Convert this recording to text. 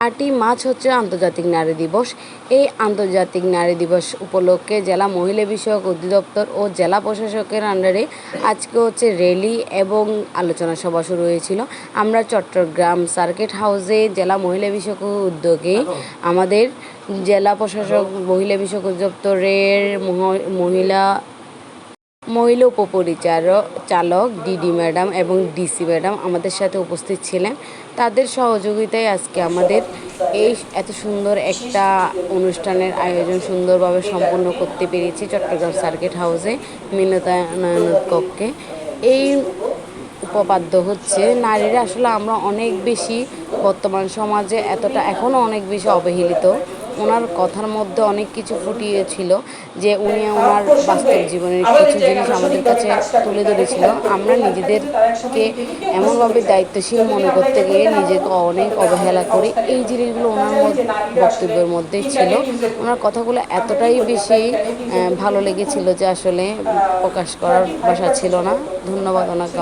আটই মার্চ হচ্ছে আন্তর্জাতিক নারী দিবস। এই আন্তর্জাতিক নারী দিবস উপলক্ষে জেলা মহিলা বিষয়ক অধিদপ্তর ও জেলা প্রশাসকের আন্ডারে আজকে হচ্ছে র্যালি এবং আলোচনা সভা শুরু হয়েছিল। আমরা চট্টগ্রাম সার্কিট হাউসে জেলা মহিলা বিষয়ক উদ্যোগে আমাদের জেলা প্রশাসক, মহিলা বিষয়ক অধিদপ্তরের মহ- মহিলা মহিলা উপপরিচারক চালক ডিডি ম্যাডাম এবং ডিসি ম্যাডাম আমাদের সাথে উপস্থিত ছিলেন। তাদের সহযোগিতায় আজকে আমাদের এই এত সুন্দর একটা অনুষ্ঠানের আয়োজন সুন্দরভাবে সম্পন্ন করতে পেরেছি চট্টগ্রাম সার্কিট হাউসে মিলনায়ন কক্ষে। এই উপপাদ্য হচ্ছে, নারীরা আসলে আমরা অনেক বেশি বর্তমান সমাজে এতটা এখনও অনেক বেশি অবহেলিত। ওনার কথার মধ্যে অনেক কিছু ফুটিয়েছিল যে উনি ওনার বাস্তব জীবনের কিছু জিনিস আমাদের কাছে তুলে ধরেছিল। আমরা নিজেদেরকে এমনভাবে দায়িত্বশীল মনে করতে গিয়ে নিজেকে অনেক অবহেলা করি। এই জিনিসগুলো ওনার মধ্যে বক্তব্যের মধ্যেই ছিল। ওনার কথাগুলো এতটাই বেশি ভালো লেগেছিল যে আসলে প্রকাশ করার ভাষা ছিল না। ধন্যবাদ ওনাকে।